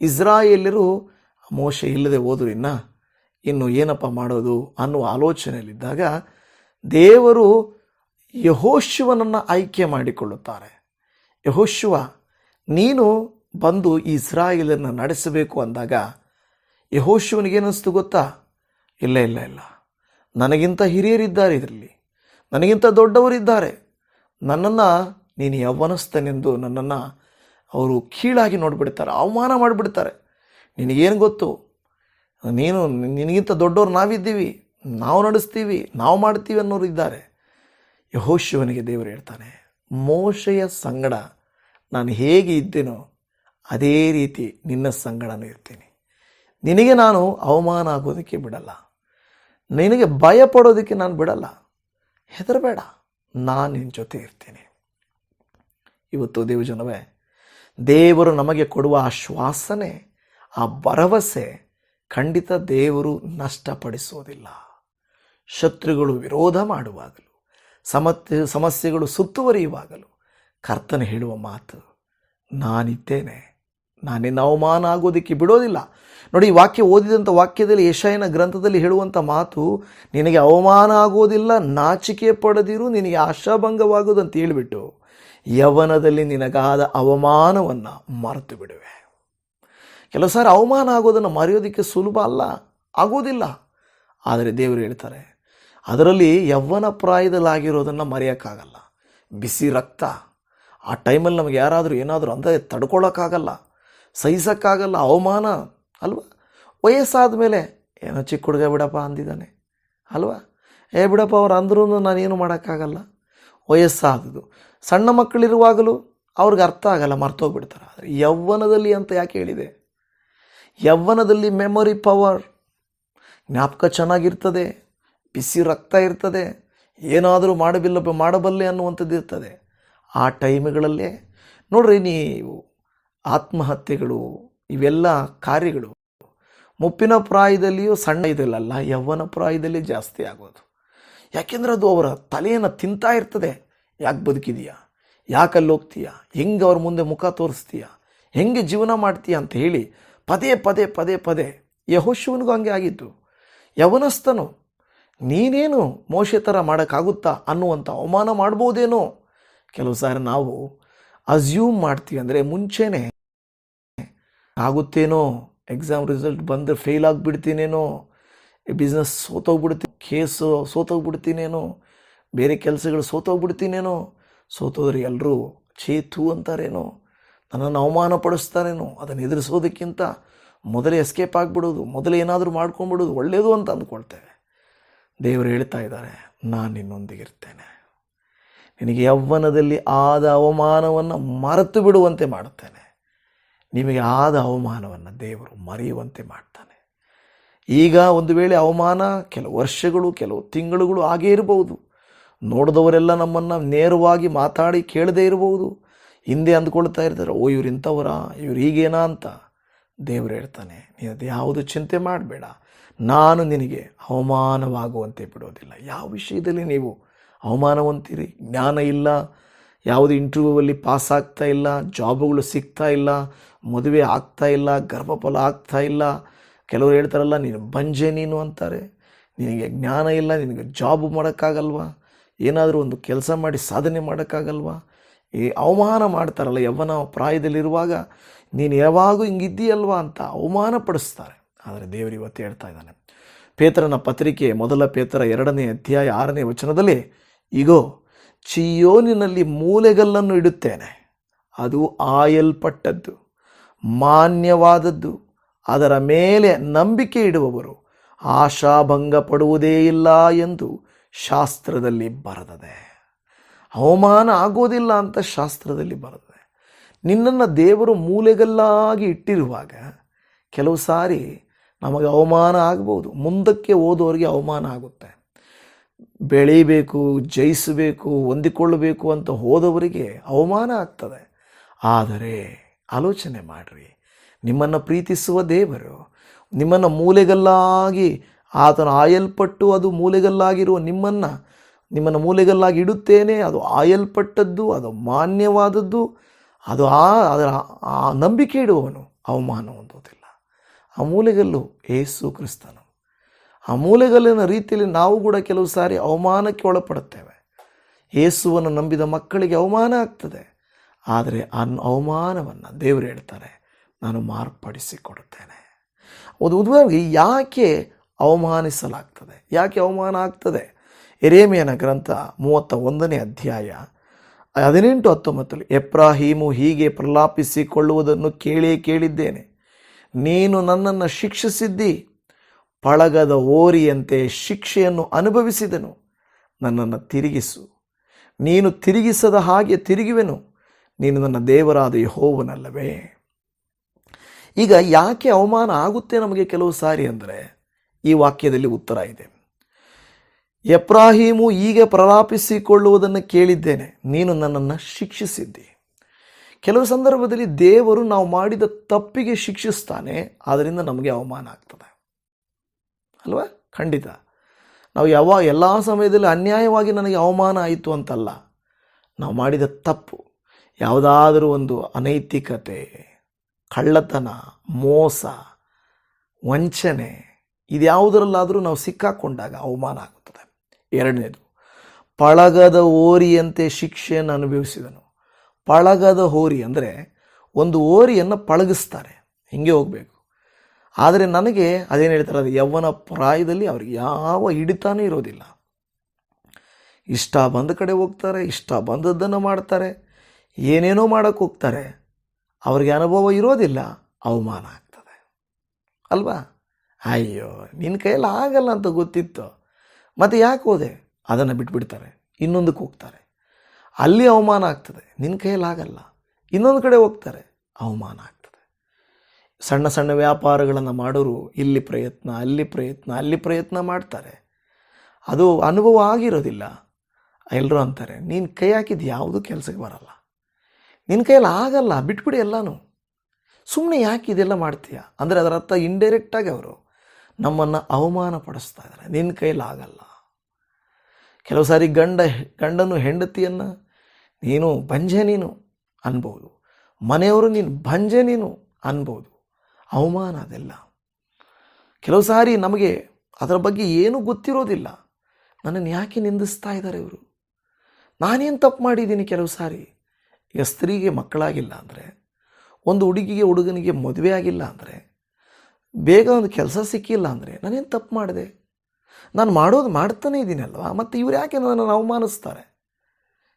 ಇಸ್ರಾಯೇಲರು ಮೋಶೆ ಇಲ್ಲದೆ ಹೋದ್ರು ಇನ್ನು ಇನ್ನು ಏನಪ್ಪ ಮಾಡೋದು ಅನ್ನುವ ಆಲೋಚನೆಯಲ್ಲಿದ್ದಾಗ ದೇವರು ಯಹೋಶಿವನನ್ನು ಆಯ್ಕೆ ಮಾಡಿಕೊಳ್ಳುತ್ತಾರೆ. ಯಹೋಶುವ, ನೀನು ಬಂದು ಇಸ್ರಾಯೇಲನ್ನು ನಡೆಸಬೇಕು ಅಂದಾಗ ಯಹೋಶಿವನಿಗೇನಿಸ್ತು ಗೊತ್ತಾ? ಇಲ್ಲ ಇಲ್ಲ ಇಲ್ಲ. ನನಗಿಂತ ಹಿರಿಯರಿದ್ದಾರೆ ಇದರಲ್ಲಿ. ನನಗಿಂತ ದೊಡ್ಡವರಿದ್ದಾರೆ. ನನ್ನನ್ನು ನೀನು ಯವ್ವನಸ್ತನೆಂದು ನನ್ನನ್ನು ಅವರು ಕೀಳಾಗಿ ನೋಡಿಬಿಡ್ತಾರೆ, ಅವಮಾನ ಮಾಡಿಬಿಡ್ತಾರೆ. ನಿನಗೇನು ಗೊತ್ತು? ನೀನು ನಿನಗಿಂತ ದೊಡ್ಡವರು ನಾವಿದ್ದೀವಿ, ನಾವು ನಡೆಸ್ತೀವಿ, ನಾವು ಮಾಡ್ತೀವಿ ಅನ್ನೋರು ಇದ್ದಾರೆ. ಯಹೋಶಿವನಿಗೆ ದೇವರು ಹೇಳ್ತಾನೆ, ಮೋಶೆಯ ಸಂಗಡ ನಾನು ಹೇಗೆ ಇದ್ದೇನೋ ಅದೇ ರೀತಿ ನಿನ್ನ ಸಂಗಡನೂ ಇರ್ತೀನಿ. ನಿನಗೆ ನಾನು ಅವಮಾನ ಆಗೋದಕ್ಕೆ ಬಿಡಲ್ಲ. ನಿನಗೆ ಭಯ ಪಡೋದಕ್ಕೆ ನಾನು ಬಿಡಲ್ಲ. ಹೆದರಬೇಡ. ನಾನು ನಿನ್ನ ಜೊತೆ ಇರ್ತೀನಿ. ಇವತ್ತು ದೇವಜನವೇ, ದೇವರು ನಮಗೆ ಕೊಡುವ ಆ ಶ್ವಾಸನೆ, ಆ ಭರವಸೆ ಖಂಡಿತ ದೇವರು ನಷ್ಟಪಡಿಸೋದಿಲ್ಲ. ಶತ್ರುಗಳು ವಿರೋಧ ಮಾಡುವಾಗಲೂ ಸಮಸ್ಯೆ ಸಮಸ್ಯೆಗಳು ಸುತ್ತುವರಿಯುವಾಗಲೂ ಕರ್ತನ ಹೇಳುವ ಮಾತು ನಾನಿದ್ದೇನೆ. ನಾನಿನ್ನ ಅವಮಾನ ಆಗೋದಕ್ಕೆ ಬಿಡೋದಿಲ್ಲ. ನೋಡಿ, ಈ ವಾಕ್ಯ ಓದಿದಂಥ ವಾಕ್ಯದಲ್ಲಿ ಯಶಯನ ಗ್ರಂಥದಲ್ಲಿ ಹೇಳುವಂಥ ಮಾತು, ನಿನಗೆ ಅವಮಾನ ಆಗೋದಿಲ್ಲ, ನಾಚಿಕೆ ಪಡೆದಿರು, ನಿನಗೆ ಆಶಾಭಂಗವಾಗೋದು ಅಂತ ಹೇಳಿಬಿಟ್ಟು ಯವನದಲ್ಲಿ ನಿನಗಾದ ಅವಮಾನವನ್ನು ಮರೆತು ಬಿಡುವೆ. ಕೆಲವು ಸಾರಿ ಅವಮಾನ ಆಗೋದನ್ನು ಮರೆಯೋದಕ್ಕೆ ಸುಲಭ ಅಲ್ಲ, ಆಗೋದಿಲ್ಲ. ಆದರೆ ದೇವರು ಹೇಳ್ತಾರೆ, ಅದರಲ್ಲಿ ಯವ್ವನ ಪ್ರಾಯದಲ್ಲಾಗಿರೋದನ್ನು ಮರೆಯೋಕ್ಕಾಗಲ್ಲ. ಬಿಸಿ ರಕ್ತ, ಆ ಟೈಮಲ್ಲಿ ನಮಗೆ ಯಾರಾದರೂ ಏನಾದರೂ ಅಂದರೆ ತಡ್ಕೊಳ್ಳೋಕ್ಕಾಗಲ್ಲ. ಸಹಿಸೋಕ್ಕಾಗಲ್ಲ, ಅವಮಾನ, ಅಲ್ವಾ? ವಯಸ್ಸಾದ ಮೇಲೆ, ಏನೋ ಚಿಕ್ಕ ಹುಡುಗ ಬಿಡಪ್ಪ ಅಂದಿದ್ದಾನೆ, ಅಲ್ವಾ? ಏ ಬಿಡಪ್ಪ ಅವ್ರು ಅಂದ್ರೂ ನಾನೇನು ಮಾಡೋಕ್ಕಾಗಲ್ಲ. ವಯಸ್ಸಾದದು ಸಣ್ಣ ಮಕ್ಕಳಿರುವಾಗಲೂ ಅವ್ರಿಗೆ ಅರ್ಥ ಆಗಲ್ಲ, ಮರ್ತೋಗ್ಬಿಡ್ತಾರೆ. ಆದರೆ ಯೌವನದಲ್ಲಿ ಅಂತ ಯಾಕೆ ಹೇಳಿದೆ? ಯೌವನದಲ್ಲಿ ಮೆಮೊರಿ ಪವರ್ ಜ್ಞಾಪಕ ಚೆನ್ನಾಗಿರ್ತದೆ, ಬಿಸಿ ರಕ್ತ ಇರ್ತದೆ, ಏನಾದರೂ ಮಾಡಬಿಲ್ಲ ಮಾಡಬಲ್ಲೆ ಅನ್ನುವಂಥದ್ದು ಇರ್ತದೆ ಆ ಟೈಮ್ಗಳಲ್ಲೇ ನೋಡ್ರಿ ನೀವು ಆತ್ಮಹತ್ಯೆಗಳು, ಇವೆಲ್ಲ ಕಾರ್ಯಗಳು. ಮುಪ್ಪಿನ ಪ್ರಾಯದಲ್ಲಿಯೂ ಸಣ್ಣ ಇದಲ್ಲಲ್ಲ ಯವ್ವನ ಪ್ರಾಯದಲ್ಲಿ ಜಾಸ್ತಿ ಆಗೋದು. ಯಾಕೆಂದ್ರೆ ಅದು ಅವರ ತಲೆಯನ್ನು ತಿಂತಾ ಇರ್ತದೆ. ಯಾಕೆ ಬದುಕಿದೀಯಾ? ಯಾಕೆ ಅಲ್ಲಿ ಹೋಗ್ತೀಯಾ? ಹೆಂಗೆ ಅವ್ರ ಮುಂದೆ ಮುಖ ತೋರಿಸ್ತೀಯಾ? ಹೆಂಗೆ ಜೀವನ ಮಾಡ್ತೀಯ ಅಂತ ಹೇಳಿ ಪದೇ ಪದೇ ಪದೇ ಪದೇ ಯಹೋಶಿವನಿಗೂ ಹಂಗೆ ಆಗಿತ್ತು ಯವನಸ್ಥನು, ನೀನೇನು ಮೋಶೆ ಥರ ಮಾಡೋಕ್ಕಾಗುತ್ತಾ ಅನ್ನುವಂಥ ಅವಮಾನ ಮಾಡ್ಬೋದೇನೋ? ಕೆಲವು ಸಾರಿ ನಾವು ಅಸ್ಯೂಮ್ ಮಾಡ್ತೀವಿ ಅಂದರೆ ಮುಂಚೆನೇ ಆಗುತ್ತೇನೋ? ಎಕ್ಸಾಮ್ ರಿಸಲ್ಟ್ ಬಂದರೆ ಫೇಲ್ ಆಗಿಬಿಡ್ತೀನೇನೋ? ಬಿಸ್ನೆಸ್ ಸೋತೋಗ್ಬಿಡ್ತೀನಿ ಕೇಸು ಸೋತೋಗ್ಬಿಡ್ತೀನೇನೋ? ಬೇರೆ ಕೆಲಸಗಳು ಸೋತೋಗ್ಬಿಡ್ತೀನೇನೋ? ಸೋತೋದ್ರೆ ಎಲ್ಲರೂ ಚೇತು ಅಂತಾರೇನೋ? ನನ್ನನ್ನು ಅವಮಾನ ಪಡಿಸ್ತಾರೇನೋ ಅದನ್ನು ಎದುರಿಸೋದಕ್ಕಿಂತ ಮೊದಲೇ ಎಸ್ಕೇಪ್ ಆಗಿಬಿಡೋದು, ಮೊದಲೇ ಏನಾದರೂ ಮಾಡ್ಕೊಂಬಿಡೋದು ಒಳ್ಳೆಯದು ಅಂತ ಅಂದ್ಕೊಳ್ತೇವೆ. ದೇವರು ಹೇಳ್ತಾ ಇದ್ದಾರೆ, ನಾನು ನಿನ್ನೊಂದಿಗಿರ್ತೇನೆ ನಿನಗೆ ಯೌವನದಲ್ಲಿ ಆದ ಅವಮಾನವನ್ನು ಮರೆತು ಬಿಡುವಂತೆ ಮಾಡುತ್ತೇನೆ. ನಿಮಗೆ ಆದ ಅವಮಾನವನ್ನು ದೇವರು ಮರೆಯುವಂತೆ ಮಾಡ್ತಾನೆ. ಈಗ ಒಂದು ವೇಳೆ ಅವಮಾನ ಕೆಲವು ವರ್ಷಗಳು, ಕೆಲವು ತಿಂಗಳುಗಳು ಆಗೇ ಇರಬಹುದು. ನೋಡಿದವರೆಲ್ಲ ನಮ್ಮನ್ನು ನೇರವಾಗಿ ಮಾತಾಡಿ ಕೇಳದೇ ಇರಬಹುದು. ಹಿಂದೆ ಅಂದ್ಕೊಳ್ತಾ ಇರ್ತಾರೆ, ಓ, ಇವ್ರು ಇಂಥವರ, ಇವ್ರು ಹೀಗೇನಾ ಅಂತ. ದೇವರು ಹೇಳ್ತಾನೆ, ನೀನು ಅದು ಯಾವುದು ಚಿಂತೆ ಮಾಡಬೇಡ. ನಾನು ನಿನಗೆ ಅವಮಾನವಾಗುವಂತೆ ಬಿಡೋದಿಲ್ಲ. ಯಾವ ವಿಷಯದಲ್ಲಿ ನೀವು ಅವಮಾನವಂತೀರಿ? ಜ್ಞಾನ ಇಲ್ಲ, ಯಾವುದು ಇಂಟರ್ವ್ಯೂವಲ್ಲಿ ಪಾಸ್ ಆಗ್ತಾ ಇಲ್ಲ ಜಾಬುಗಳು ಸಿಗ್ತಾ ಇಲ್ಲ ಮದುವೆ ಆಗ್ತಾ ಇಲ್ಲ, ಗರ್ಭಫಲ ಆಗ್ತಾ ಇಲ್ಲ. ಕೆಲವರು ಹೇಳ್ತಾರಲ್ಲ, ನೀನು ಬಂಜೆ ನೀನು ಅಂತಾರೆ. ನಿನಗೆ ಜ್ಞಾನ ಇಲ್ಲ, ನಿನಗೆ ಜಾಬ್ ಮಾಡೋಕ್ಕಾಗಲ್ವಾ? ಏನಾದರೂ ಒಂದು ಕೆಲಸ ಮಾಡಿ ಸಾಧನೆ ಮಾಡೋಕ್ಕಾಗಲ್ವಾ? ಈ ಅವಮಾನ ಮಾಡ್ತಾರಲ್ಲ ಯವ್ವನ ಪ್ರಾಯದಲ್ಲಿರುವಾಗ, ನೀನು ಯಾವಾಗೂ ಹಿಂಗಿದ್ದೀಯಲ್ವಾ ಅಂತ ಅವಮಾನ ಪಡಿಸ್ತಾರೆ ಆದರೆ ದೇವರು ಇವತ್ತು ಹೇಳ್ತಾ ಇದ್ದಾನೆ. ಪೇತ್ರನ ಪತ್ರಿಕೆ ಮೊದಲ ಪೇತ್ರ ಎರಡನೇ ಅಧ್ಯಾಯ ಆರನೇ ವಚನದಲ್ಲಿ ಈಗೋ ಚಿಯೋನಿನಲ್ಲಿ ಮೂಲೆಗಲ್ಲನ್ನು ಇಡುತ್ತೇನೆ. ಅದು ಆಯಲ್ಪಟ್ಟದ್ದು. ಮಾನ್ಯವಾದದ್ದು. ಅದರ ಮೇಲೆ ನಂಬಿಕೆ ಇಡುವವರು ಆಶಾಭಂಗ ಪಡುವುದೇ ಇಲ್ಲ ಎಂದು ಶಾಸ್ತ್ರದಲ್ಲಿ ಬರೆದದೆ. ಅವಮಾನ ಆಗೋದಿಲ್ಲ ಅಂತ ಶಾಸ್ತ್ರದಲ್ಲಿ ಬರೆದಿದೆ. ನಿನ್ನನ್ನು ದೇವರು ಮೂಲೆಗಲ್ಲಾಗಿ ಇಟ್ಟಿರುವಾಗ ಕೆಲವು ಸಾರಿ ನಮಗೆ ಅವಮಾನ ಆಗ್ಬೋದು. ಮುಂದಕ್ಕೆ ಓದೋರಿಗೆ ಅವಮಾನ ಆಗುತ್ತೆ. ಬೆಳೀಬೇಕು, ಜಯಿಸಬೇಕು, ಹೊಂದಿಕೊಳ್ಳಬೇಕು ಅಂತ ಹೋದವರಿಗೆ ಅವಮಾನ ಆಗ್ತದೆ. ಆದರೆ ಆಲೋಚನೆ ಮಾಡಿರಿ. ನಿಮ್ಮನ್ನು ಪ್ರೀತಿಸುವ ದೇವರು, ನಿಮ್ಮನ್ನು ಮೂಲೆಗಲ್ಲಾಗಿ ಆತನ ಆಯಲ್ಪಟ್ಟು ಅದು ಮೂಲೆಗಲ್ಲಾಗಿರುವ ನಿಮ್ಮನ್ನು ನಿಮ್ಮನ್ನು ಮೂಲೆಗಲ್ಲಾಗಿ ಇಡುತ್ತೇನೆ. ಅದು ಆಯಲ್ಪಟ್ಟದ್ದು, ಅದು ಮಾನ್ಯವಾದದ್ದು, ಅದು ಆ, ಅದರ ಆ ನಂಬಿಕೆ ಇಡುವವನು. ಅವಮಾನ ಹೊಂದೋದಿಲ್ಲ ಆ ಮೂಲೆಗಲ್ಲು ಏಸು ಕ್ರಿಸ್ತನು. ಆ ಮೂಲೆಗಲ್ಲಿನ ರೀತಿಯಲ್ಲಿ ನಾವು ಕೂಡ ಕೆಲವು ಸಾರಿ ಅವಮಾನಕ್ಕೆ ಒಳಪಡುತ್ತೇವೆ. ಏಸುವನ್ನು ನಂಬಿದ ಮಕ್ಕಳಿಗೆ ಅವಮಾನ ಆಗ್ತದೆ. ಆದರೆ ಅನ್ ಅವಮಾನವನ್ನು ದೇವರು ಹೇಳ್ತಾರೆ, ನಾನು ಮಾರ್ಪಡಿಸಿಕೊಡುತ್ತೇನೆ. ಒಂದು ಉದಾಹರಣೆಗೆ ಯಾಕೆ ಅವಮಾನಿಸಲಾಗ್ತದೆ? ಯಾಕೆ ಅವಮಾನ ಆಗ್ತದೆ? ಎರೇಮಿಯನ ಗ್ರಂಥ ಮೂವತ್ತ ಒಂದನೇ ಅಧ್ಯಾಯ ಹದಿನೆಂಟು ಹತ್ತೊಂಬತ್ತರಲ್ಲಿ ಎಪ್ರಾಹೀಮು ಹೀಗೆ ಪ್ರಲಾಪಿಸಿಕೊಳ್ಳುವುದನ್ನು ಕೇಳೇ ಕೇಳಿದ್ದೇನೆ. ನೀನು ನನ್ನನ್ನು ಶಿಕ್ಷಿಸಿದ್ದಿ, ಪಳಗದ ಓರಿಯಂತೆ ಶಿಕ್ಷೆಯನ್ನು ಅನುಭವಿಸಿದನು. ನನ್ನನ್ನು ತಿರುಗಿಸು. ನೀನು ತಿರುಗಿಸದ ಹಾಗೆ ತಿರುಗುವೆನು. ನೀನು ನನ್ನ ದೇವರಾದ ಯಹೋವನಲ್ಲವೇ. ಈಗ ಯಾಕೆ ಅವಮಾನ ಆಗುತ್ತೆ ನಮಗೆ ಕೆಲವು ಸಾರಿ ಅಂದರೆ ಈ ವಾಕ್ಯದಲ್ಲಿ ಉತ್ತರ ಇದೆ. ಎಪ್ರಾಹೀಮು ಹೀಗೆ ಪ್ರಲಾಪಿಸಿಕೊಳ್ಳುವುದನ್ನು ಕೇಳಿದ್ದೇನೆ, ನೀನು ನನ್ನನ್ನು ಶಿಕ್ಷಿಸಿದ್ದಿ. ಕೆಲವು ಸಂದರ್ಭದಲ್ಲಿ ದೇವರು ನಾವು ಮಾಡಿದ ತಪ್ಪಿಗೆ ಶಿಕ್ಷಿಸ್ತಾನೆ ಆದ್ದರಿಂದ ನಮಗೆ ಅವಮಾನ ಆಗ್ತದೆ. ಅಲ್ವಾ? ಖಂಡಿತ. ನಾವು ಯಾವ ಎಲ್ಲ ಸಮಯದಲ್ಲಿ ಅನ್ಯಾಯವಾಗಿ ನನಗೆ ಅವಮಾನ ಆಯಿತು ಅಂತಲ್ಲ, ನಾವು ಮಾಡಿದ ತಪ್ಪು. ಯಾವುದಾದರೂ ಒಂದು ಅನೈತಿಕತೆ, ಕಳ್ಳತನ, ಮೋಸ, ವಂಚನೆ ಇದ್ಯಾವುದರಲ್ಲಾದರೂ ನಾವು ಸಿಕ್ಕಾಕೊಂಡಾಗ ಅವಮಾನ ಆಗುತ್ತದೆ. ಎರಡನೇದು, ಪಳಗದ ಓರಿಯಂತೆ ಶಿಕ್ಷೆಯನ್ನು ಅನುಭವಿಸಿದನು. ಪಳಗದ ಹೋರಿ ಅಂದರೆ ಒಂದು ಓರಿಯನ್ನು ಪಳಗಿಸ್ತಾರೆ. ಹಿಂಗೆ ಹೋಗಬೇಕು. ಆದರೆ ನನಗೆ ಅದೇನು ಹೇಳ್ತಾರೆ, ಅದು ಯವ್ವನ ಪ್ರಾಯದಲ್ಲಿ ಅವ್ರಿಗೆ ಯಾವ ಹಿಡಿತಾನೂ ಇರೋದಿಲ್ಲ. ಇಷ್ಟ ಬಂದ ಕಡೆ ಹೋಗ್ತಾರೆ, ಇಷ್ಟ ಬಂದದ್ದನ್ನು ಮಾಡ್ತಾರೆ. ಏನೇನೋ ಮಾಡೋಕ್ಕೆ ಹೋಗ್ತಾರೆ, ಅವ್ರಿಗೆ ಅನುಭವ ಇರೋದಿಲ್ಲ, ಅವಮಾನ ಆಗ್ತದೆ. ಅಲ್ವಾ? ಅಯ್ಯೋ ನಿನ್ನ ಕೈಯಲ್ಲಿ ಆಗಲ್ಲ ಅಂತ ಗೊತ್ತಿತ್ತು. ಮತ್ತು ಯಾಕೆ ಹೋದೆ? ಅದನ್ನು ಬಿಟ್ಬಿಡ್ತಾರೆ. ಇನ್ನೊಂದಕ್ಕೆ ಹೋಗ್ತಾರೆ. ಅಲ್ಲಿ ಅವಮಾನ ಆಗ್ತದೆ. ನಿನ್ನ ಕೈಯಲ್ಲಿ ಆಗಲ್ಲ. ಇನ್ನೊಂದು ಕಡೆ ಹೋಗ್ತಾರೆ. ಅವಮಾನ ಆಗ್ತದೆ. ಸಣ್ಣ ಸಣ್ಣ ವ್ಯಾಪಾರಗಳನ್ನು ಮಾಡೋರು ಇಲ್ಲಿ ಪ್ರಯತ್ನ, ಅಲ್ಲಿ ಪ್ರಯತ್ನ ಅಲ್ಲಿ ಪ್ರಯತ್ನ ಮಾಡ್ತಾರೆ. ಅದು ಅನುಭವ ಆಗಿರೋದಿಲ್ಲ. ಎಲ್ಲರೂ ಅಂತಾರೆ, ನೀನು ಕೈ ಹಾಕಿದ್ದು ಯಾವುದೂ ಕೆಲಸಕ್ಕೆ ಬರಲ್ಲ. ನಿನ್ನ ಕೈಯಲ್ಲಿ ಆಗಲ್ಲ, ಬಿಟ್ಬಿಡಿ ಎಲ್ಲನೂ. ಸುಮ್ಮನೆ ಯಾಕೆ ಇದೆಲ್ಲ ಮಾಡ್ತೀಯ? ಅಂದರೆ ಅದರ ಅರ್ಥ ಇಂಡೈರೆಕ್ಟಾಗಿ ಅವರು ನಮ್ಮನ್ನು ಅವಮಾನ ಪಡಿಸ್ತಾ ಇದ್ದಾರೆ. ನಿನ್ನ ಕೈಯಲ್ಲಿ ಆಗಲ್ಲ. ಕೆಲವು ಸಾರಿ ಗಂಡ, ಗಂಡನು ಹೆಂಡತಿಯನ್ನು ನೀನು ಭಂಜೆ ನೀನು ಅನ್ಬೋದು. ಮನೆಯವರು ನೀನು ಭಂಜೆ ನೀನು ಅನ್ಬೋದು. ಅವಮಾನ ಅದೆಲ್ಲ. ಕೆಲವು ಸಾರಿ ನಮಗೆ ಅದರ ಬಗ್ಗೆ ಏನೂ ಗೊತ್ತಿರೋದಿಲ್ಲ. ನನ್ನನ್ನು ಯಾಕೆ ನಿಂದಿಸ್ತಾ ಇದ್ದಾರೆ ಇವರು? ನಾನೇನು ತಪ್ಪು ಮಾಡಿದ್ದೀನಿ ಕೆಲವು ಸಾರಿ? ಈಗ ಸ್ತ್ರೀಗೆ ಮಕ್ಕಳಾಗಿಲ್ಲ ಅಂದರೆ, ಒಂದು ಹುಡುಗಿಗೆ ಹುಡುಗನಿಗೆ ಮದುವೆ ಆಗಿಲ್ಲ ಅಂದರೆ, ಬೇಗ ಒಂದು ಕೆಲಸ ಸಿಕ್ಕಿಲ್ಲ ಅಂದರೆ ನಾನೇನು ತಪ್ಪು ಮಾಡಿದೆ? ನಾನು ಮಾಡೋದು ಮಾಡ್ತಾನೇ ಇದ್ದೀನಲ್ವ ಮತ್ತು ಇವ್ರು ಯಾಕೆ ನನ್ನನ್ನು ಅವಮಾನಿಸ್ತಾರೆ?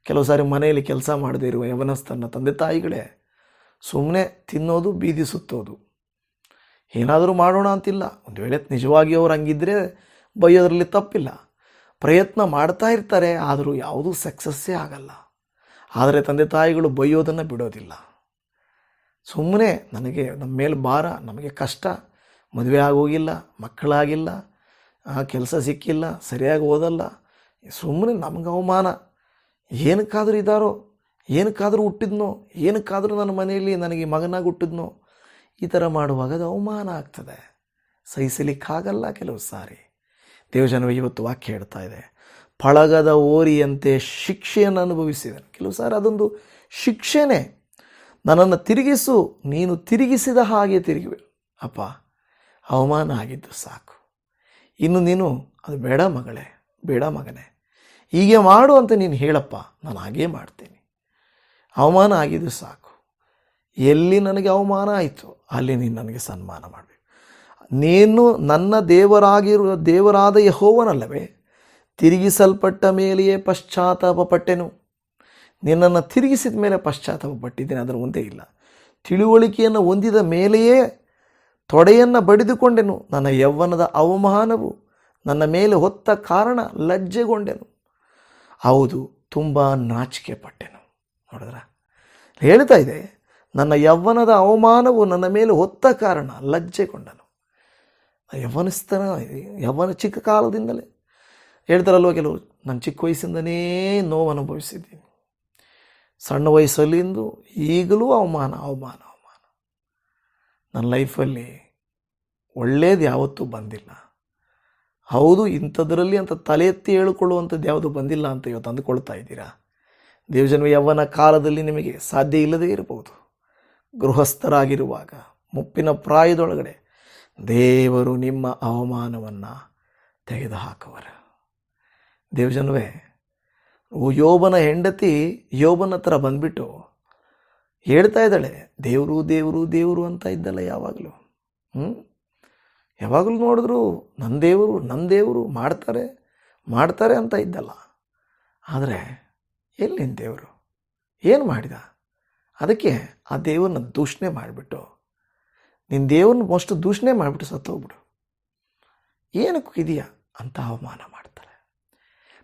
ಕೆಲವು ಸಾರಿ ಮನೆಯಲ್ಲಿ ಕೆಲಸ ಮಾಡದೇ ಇರುವ ಯವನಸ್ಥನ ತಂದೆ ತಾಯಿಗಳೇ ಸುಮ್ಮನೆ ತಿನ್ನೋದು, ಬೀದಿ ಸುತ್ತೋದು. ಏನಾದರೂ ಮಾಡೋಣ ಅಂತಿಲ್ಲ. ಒಂದು ವೇಳೆ ನಿಜವಾಗಿ ಅವ್ರು ಹಂಗಿದ್ರೆ ಬೈಯೋದ್ರಲ್ಲಿ ತಪ್ಪಿಲ್ಲ. ಪ್ರಯತ್ನ ಮಾಡ್ತಾ ಇರ್ತಾರೆ, ಆದರೂ ಯಾವುದೂ ಸಕ್ಸಸ್ಸೇ ಆಗಲ್ಲ. ಆದರೆ ತಂದೆ ತಾಯಿಗಳು ಬೈಯೋದನ್ನು ಬಿಡೋದಿಲ್ಲ. ಸುಮ್ಮನೆ ನನಗೆ ನಮ್ಮ ಮೇಲೆ ಭಾರ, ನಮಗೆ ಕಷ್ಟ, ಮದುವೆ ಆಗೋಗಿಲ್ಲ, ಮಕ್ಕಳಾಗಿಲ್ಲ ಕೆಲಸ ಸಿಕ್ಕಿಲ್ಲ, ಸರಿಯಾಗಿ ಓದಲ್ಲ. ಸುಮ್ಮನೆ ನಮ್ಗೆ ಅವಮಾನ. ಏನಕ್ಕಾದರೂ ಇದ್ದಾರೋ ಏನಕ್ಕಾದರೂ ಹುಟ್ಟಿದ್ನೋ, ಏನಕ್ಕಾದರೂ ನನ್ನ ಮನೆಯಲ್ಲಿ ನನಗೆ ಮಗನಾಗಿ ಹುಟ್ಟಿದ್ನೋ, ಈ ಥರ ಮಾಡುವಾಗ ಅದು ಅವಮಾನ ಆಗ್ತದೆ. ಸಹಿಸಲಿಕ್ಕಾಗಲ್ಲ ಕೆಲವು ಸಾರಿ. ದೇವಜನವೇ ಇವತ್ತು ವಾಕ್ಯ ಹೇಳ್ತಾ ಇದೆ. ಪಳಗದ ಓರಿಯಂತೆ ಶಿಕ್ಷೆಯನ್ನು ಅನುಭವಿಸಿದನು. ಕೆಲವು ಸಾರಿ ಅದೊಂದು ಶಿಕ್ಷೆನೇ. ನನ್ನನ್ನು ತಿರುಗಿಸು, ನೀನು ತಿರುಗಿಸಿದ ಹಾಗೆ ತಿರುಗಿವೆ. ಅಪ್ಪ, ಅವಮಾನ ಆಗಿದ್ದು ಸಾಕು. ಇನ್ನು ನೀನು, ಅದು ಬೇಡ ಮಗಳೇ, ಬೇಡ ಮಗನೇ. ಹೀಗೆ ಮಾಡು ಅಂತ ನೀನು ಹೇಳಪ್ಪ, ನಾನು ಹಾಗೇ ಮಾಡ್ತೀನಿ. ಅವಮಾನ ಆಗಿದ್ದು ಸಾಕು. ಎಲ್ಲಿ ನನಗೆ ಅವಮಾನ ಆಯಿತು, ಅಲ್ಲಿ ನೀನು ನನಗೆ ಸನ್ಮಾನ ಮಾಡಬೇಕು. ನೀನು ನನ್ನ ದೇವರಾಗಿರುವ, ದೇವರಾದ ಯಹೋವನಲ್ಲವೇ ತಿರುಗಿಸಲ್ಪಟ್ಟ ಮೇಲೆಯೇ ಪಶ್ಚಾತ್ತಾಪ ಪಟ್ಟೆನು ನಿನ್ನನ್ನು ತಿರುಗಿಸಿದ ಮೇಲೆ ಪಶ್ಚಾತ್ತಾಪ ಪಟ್ಟಿದ್ದೇನೆ ಅದರ ಮುಂದೆ ಇಲ್ಲ. ತಿಳುವಳಿಕೆಯನ್ನು ಹೊಂದಿದ ಮೇಲೆಯೇ ತೊಡೆಯನ್ನು ಬಡಿದುಕೊಂಡೆನು. ನನ್ನ ಯೌವನದ ಅವಮಾನವು ನನ್ನ ಮೇಲೆ ಹೊತ್ತ ಕಾರಣ ಲಜ್ಜೆಗೊಂಡೆನು. ಹೌದು, ತುಂಬ ನಾಚಿಕೆ ಪಟ್ಟೆನು ನೋಡಿದ್ರ? ಹೇಳ್ತಾ ಇದೆ, ನನ್ನ ಯೌವನದ ಅವಮಾನವು ನನ್ನ ಮೇಲೆ ಹೊತ್ತ ಕಾರಣ ಲಜ್ಜೆಗೊಂಡನು. ಯೌವನಸ್ಥನ, ಯೌವನ ಚಿಕ್ಕ ಕಾಲದಿಂದಲೇ ಹೇಳ್ತಾರಲ್ವ ಕೆಲವು ನಾನು ಚಿಕ್ಕ ವಯಸ್ಸಿಂದನೇ ನೋವು ಅನುಭವಿಸಿದ್ದೀನಿ. ಸಣ್ಣ ವಯಸ್ಸಲ್ಲಿಂದು ಈಗಲೂ ಅವಮಾನ ಅವಮಾನ ಅವಮಾನ. ನನ್ನ ಲೈಫಲ್ಲಿ ಒಳ್ಳೇದು ಯಾವತ್ತೂ ಬಂದಿಲ್ಲ. ಹೌದು, ಇಂಥದ್ರಲ್ಲಿ ಅಂತ ತಲೆ ಎತ್ತಿ ಹೇಳಿಕೊಳ್ಳುವಂಥದ್ದು ಯಾವುದು ಬಂದಿಲ್ಲ ಅಂತ ಇವತ್ತು ಅಂದುಕೊಳ್ತಾ ಇದ್ದೀರಾ? ದೇವಜನ್ಮ ಯವ್ವನ ಕಾಲದಲ್ಲಿ ನಿಮಗೆ ಸಾಧ್ಯ ಇಲ್ಲದೇ ಇರಬಹುದು. ಗೃಹಸ್ಥರಾಗಿರುವಾಗ, ಮುಪ್ಪಿನ ಪ್ರಾಯದೊಳಗಡೆ ದೇವರು ನಿಮ್ಮ ಅವಮಾನವನ್ನು ತೆಗೆದುಹಾಕುವರು. ದೇವಜನವೇ ಯೋಬನ ಹೆಂಡತಿ ಯೋಬನ ಹತ್ರ ಬಂದ್ಬಿಟ್ಟು ಹೇಳ್ತಾ ಇದ್ದಾಳೆ, ದೇವರು ದೇವರು ದೇವರು ಅಂತ ಇದ್ದಲ್ಲ ಯಾವಾಗಲೂ. ಹ್ಞೂ ಯಾವಾಗಲೂ ನೋಡಿದ್ರು ನನ್ನ ದೇವರು ನನ್ನ ದೇವರು ಮಾಡ್ತಾರೆ ಮಾಡ್ತಾರೆ ಅಂತ ಇದ್ದಲ್ಲ. ಆದರೆ ಎಲ್ಲಿ ದೇವರು? ಏನು ಮಾಡಿದ? ಅದಕ್ಕೆ ಆ ದೇವ್ರನ್ನ ದೂಷಣೆ ಮಾಡಿಬಿಟ್ಟು ನಿನ್ನ ದೇವ್ರನ್ನ ಮೋಸ್ಟ್ ದೂಷಣೆ ಮಾಡಿಬಿಟ್ಟು ಸತ್ತೋಗ್ಬಿಡು. ಏನಕ್ಕೂ ಇದೆಯಾ ಅಂತ ಅವಮಾನ ಮಾಡ್ತಾರೆ.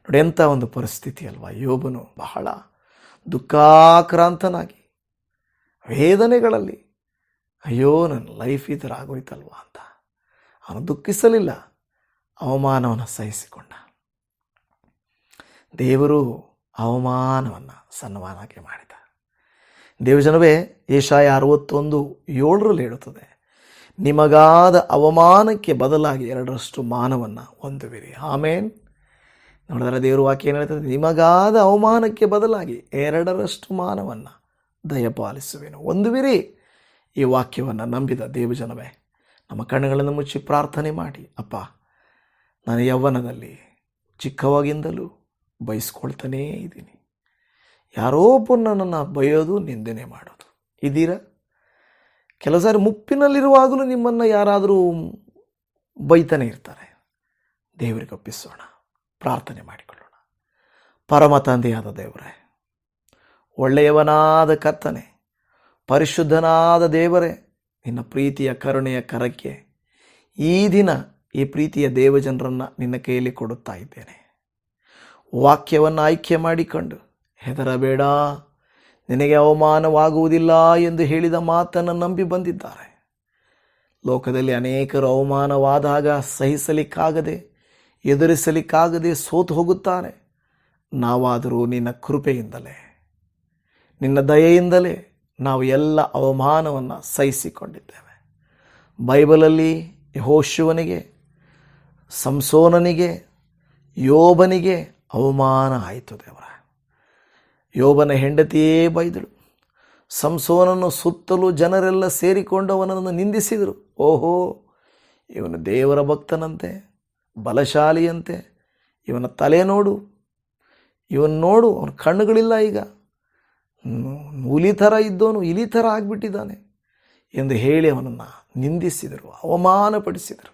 ನೋಡಿ ಎಂಥ ಒಂದು ಪರಿಸ್ಥಿತಿ ಅಲ್ವಾ? ಯೋಬನು ಬಹಳ ದುಃಖಾಕ್ರಾಂತನಾಗಿ ವೇದನೆಗಳಲ್ಲಿ ಅಯ್ಯೋ, ನನ್ನ ಲೈಫ್ ಈ ಥರ ಆಗೋಯ್ತಲ್ವಾ ಅಂತ. ಅವನು ದುಃಖಿಸಲಿಲ್ಲ, ಅವಮಾನವನ್ನು ಸಹಿಸಿಕೊಂಡ. ದೇವರು ಅವಮಾನವನ್ನು ಸನ್ಮಾನಕ್ಕೆ ಮಾಡಿದ. ದೇವಜನವೇ, ಏಷಾಯ ಅರವತ್ತೊಂದು ಏಳರಲ್ಲಿ ಹೇಳುತ್ತದೆ, ನಿಮಗಾದ ಅವಮಾನಕ್ಕೆ ಬದಲಾಗಿ ಎರಡರಷ್ಟು ಮಾನವನ್ನು ಹೊಂದುವಿರಿ. ಆಮೇನ್. ನೋಡಿದ್ರೆ ದೇವರು ವಾಕ್ಯ ಏನು ಹೇಳ್ತದೆ? ನಿಮಗಾದ ಅವಮಾನಕ್ಕೆ ಬದಲಾಗಿ ಎರಡರಷ್ಟು ಮಾನವನ್ನು ದಯಪಾಲಿಸುವೆನು. ಹೊಂದುವಿರಿ ಈ ವಾಕ್ಯವನ್ನು ನಂಬಿದ ದೇವಜನವೇ, ನಮ್ಮ ಕಣ್ಣುಗಳನ್ನು ಮುಚ್ಚಿ ಪ್ರಾರ್ಥನೆ ಮಾಡಿ, ಅಪ್ಪ, ನಾನು ಯೌವನದಲ್ಲಿ ಚಿಕ್ಕವಾಗಿಂದಲೂ ಬಯಸ್ಕೊಳ್ತಾನೇ ಇದ್ದೀನಿ. ಯಾರೋ ಪುನಃ ನನ್ನ ಬಯೋದು, ನಿಂದನೆ ಮಾಡೋದು. ಇದ್ದೀರಾ? ಕೆಲವು ಸಾರಿ ಮುಪ್ಪಿನಲ್ಲಿರುವಾಗಲೂ ನಿಮ್ಮನ್ನು ಯಾರಾದರೂ ಬೈತಾನೆ ಇರ್ತಾರೆ. ದೇವರಿಗೆ ಒಪ್ಪಿಸೋಣ. ಪ್ರಾರ್ಥನೆ ಮಾಡಿಕೊಳ್ಳೋಣ. ಪರಮ ತಂದೆಯಾದ ದೇವರೇ, ಒಳ್ಳೆಯವನಾದ ಕರ್ತನೆ, ಪರಿಶುದ್ಧನಾದ ದೇವರೇ, ನಿನ್ನ ಪ್ರೀತಿಯ ಕರುಣೆಯ ಕರಕ್ಕೆ ಈ ದಿನ ಈ ಪ್ರೀತಿಯ ದೇವಜನರನ್ನು ನಿನ್ನ ಕೈಯಲ್ಲಿ ಕೊಡುತ್ತಾ ಇದ್ದೇನೆ. ವಾಕ್ಯವನ್ನು ಆಯ್ಕೆ ಮಾಡಿಕೊಂಡು ಹೆದರಬೇಡ, ನಿನಗೆ ಅವಮಾನವಾಗುವುದಿಲ್ಲ ಎಂದು ಹೇಳಿದ ಮಾತನ್ನು ನಂಬಿ ಬಂದಿದ್ದಾರೆ. ಲೋಕದಲ್ಲಿ ಅನೇಕರು ಅವಮಾನವಾದಾಗ ಸಹಿಸಲಿಕ್ಕಾಗದೆ ಎದುರಿಸಲಿಕ್ಕಾಗದೆ ಸೋತು ಹೋಗುತ್ತಾರೆ ನಾವಾದರೂ ನಿನ್ನ ಕೃಪೆಯಿಂದಲೇ, ನಿನ್ನ ದಯೆಯಿಂದಲೇ ನಾವು ಎಲ್ಲ ಅವಮಾನವನ್ನು ಸಹಿಸಿಕೊಂಡಿದ್ದೇವೆ. ಬೈಬಲಲ್ಲಿ ಯಹೋಶುವನಿಗೆ, ಸಂಸೋನನಿಗೆ, ಯೋಬನಿಗೆ ಅವಮಾನ ಆಯಿತು ದೇವರ. ಯೋಬನ ಹೆಂಡತಿಯೇ ಬೈದಳು. ಸಂಸೋನನ್ನು ಸುತ್ತಲೂ ಜನರೆಲ್ಲ ಸೇರಿಕೊಂಡು ಅವನನ್ನು ನಿಂದಿಸಿದರು. ಓಹೋ, ಇವನು ದೇವರ ಭಕ್ತನಂತೆ. ಬಲಶಾಲಿಯಂತೆ. ಇವನ ತಲೆ ನೋಡು. ಇವನ್ ನೋಡು, ಅವನ ಕಣ್ಣುಗಳಿಲ್ಲ ಈಗ. ಹುಲಿ ಥರ ಇದ್ದವನು ಇಲಿ ಥರ ಆಗಿಬಿಟ್ಟಿದ್ದಾನೆ ಎಂದು ಹೇಳಿ ಅವನನ್ನು ನಿಂದಿಸಿದರು, ಅವಮಾನಪಡಿಸಿದರು.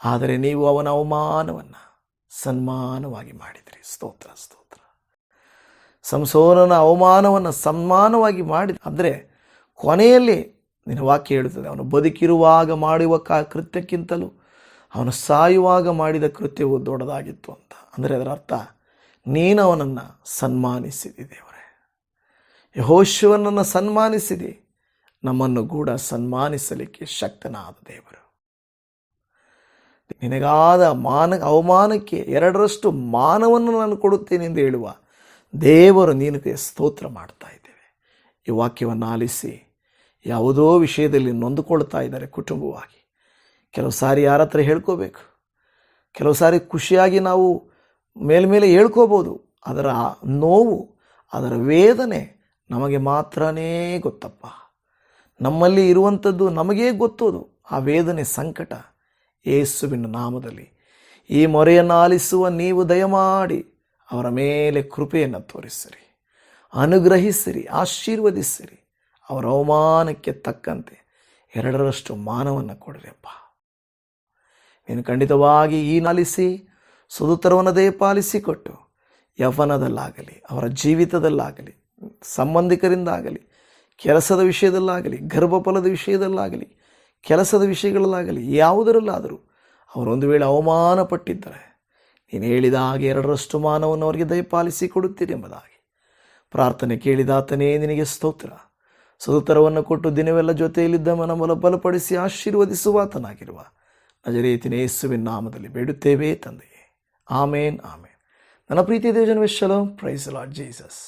ಆದರೆ ನೀವು ಅವನ ಅವಮಾನವನ್ನು ಸನ್ಮಾನವಾಗಿ ಮಾಡಿದಿರಿ. ಸ್ತೋತ್ರ ಸ್ತೋತ್ರ. ಸಂಸೋನನ ಅವಮಾನವನ್ನು ಸನ್ಮಾನವಾಗಿ ಮಾಡಿ ಅಂದರೆ ಕೊನೆಯಲ್ಲಿ ನಿನ್ನ ವಾಕ್ಯ ಹೇಳುತ್ತದೆ, ಅವನು ಬದುಕಿರುವಾಗ ಮಾಡುವ ಕೃತ್ಯಕ್ಕಿಂತಲೂ ಅವನು ಸಾಯುವಾಗ ಮಾಡಿದ ಕೃತ್ಯವು ದೊಡ್ಡದಾಗಿತ್ತು ಅಂತ. ಅಂದರೆ ಅದರ ಅರ್ಥ, ನೀನು ಅವನನ್ನು ಸನ್ಮಾನಿಸಿದಿ ದೇವರೇ. ಯಹೋಶಿವನನ್ನು ಸನ್ಮಾನಿಸಿದಿ, ನಮ್ಮನ್ನು ಕೂಡ ಸನ್ಮಾನಿಸಲಿಕ್ಕೆ ಶಕ್ತನಾದ ದೇವರು. ನಿನಗಾದ ಮಾನ, ಅವಮಾನಕ್ಕೆ ಎರಡರಷ್ಟು ಮಾನವನ್ನು ನಾನು ಕೊಡುತ್ತೇನೆ ಎಂದು ಹೇಳುವ ದೇವರು ನಿನಗೆ ಸ್ತೋತ್ರ ಮಾಡ್ತಾ ಇದ್ದೇವೆ. ಈ ವಾಕ್ಯವನ್ನು ಆಲಿಸಿ ಯಾವುದೋ ವಿಷಯದಲ್ಲಿ ನೊಂದುಕೊಳ್ತಾ ಇದ್ದಾರೆ ಕುಟುಂಬವಾಗಿ. ಕೆಲವು ಸಾರಿ ಯಾರ ಹತ್ರ ಹೇಳ್ಕೋಬೇಕು. ಕೆಲವು ಸಾರಿ ಖುಷಿಯಾಗಿ ನಾವು ಮೇಲ್ಮೇಲೆ ಹೇಳ್ಕೋಬೋದು. ಅದರ ನೋವು, ಅದರ ವೇದನೆ ನಮಗೆ ಮಾತ್ರನೇ ಗೊತ್ತಪ್ಪ. ನಮ್ಮಲ್ಲಿ ಇರುವಂಥದ್ದು ನಮಗೇ ಗೊತ್ತೋದು. ಆ ವೇದನೆ ಸಂಕಟ ಏಸುವಿನ ನಾಮದಲ್ಲಿ. ಈ ಮೊರೆಯನ್ನು ಆಲಿಸುವ ನೀವು ದಯಮಾಡಿ ಅವರ ಮೇಲೆ ಕೃಪೆಯನ್ನು ತೋರಿಸಿರಿ. ಅನುಗ್ರಹಿಸಿರಿ, ಆಶೀರ್ವದಿಸಿರಿ. ಅವರ ಅವಮಾನಕ್ಕೆ ತಕ್ಕಂತೆ ಎರಡರಷ್ಟು ಮಾನವನ್ನು ಕೊಡಿರಪ್ಪ ನೀನು ಖಂಡಿತವಾಗಿ ಈ ನಾಲಿಸಿ, ಸುದುತ್ತರವನ್ನದೇ ಪಾಲಿಸಿಕೊಟ್ಟು ಯೌವನದಲ್ಲಾಗಲಿ, ಅವರ ಜೀವಿತದಲ್ಲಾಗಲಿ, ಸಂಬಂಧಿಕರಿಂದಾಗಲಿ, ಕೆಲಸದ ವಿಷಯದಲ್ಲಾಗಲಿ, ಗರ್ಭಫಲದ ವಿಷಯದಲ್ಲಾಗಲಿ, ಕೆಲಸದ ವಿಷಯಗಳಲ್ಲಾಗಲಿ, ಯಾವುದರಲ್ಲಾದರೂ ಅವರೊಂದು ವೇಳೆ ಅವಮಾನ ಪಟ್ಟಿದ್ದರೆ ನೀನು ಹೇಳಿದ ಹಾಗೆ ಎರಡರಷ್ಟು ಮಾನವನ್ನು ಅವರಿಗೆ ದಯಪಾಲಿಸಿ ಕೊಡುತ್ತೀರಿ ಎಂಬುದಾಗಿ ಪ್ರಾರ್ಥನೆ ಕೇಳಿದಾತನೇ ನಿನಗೆ ಸ್ತೋತ್ರ. ಸದುತ್ತರವನ್ನು ಕೊಟ್ಟು ದಿನವೆಲ್ಲ ಜೊತೆಯಲ್ಲಿದ್ದ ಮನಮಲ ಬಲಪಡಿಸಿ ಆಶೀರ್ವದಿಸುವಾತನಾಗಿರುವ ನಜರೇತಿನ ಯೇಸುವಿನ ನಾಮದಲ್ಲಿ ಬೇಡುತ್ತೇವೆ ತಂದೆಯೇ ಆಮೇನ್ ಆಮೇನ್ ನನ್ನ ಪ್ರೀತಿ ದೇವಜನ ವಿಶ್ವಲಂ ಪ್ರೈಸ್ ಲಾರ್ಡ್ ಜೀಸಸ್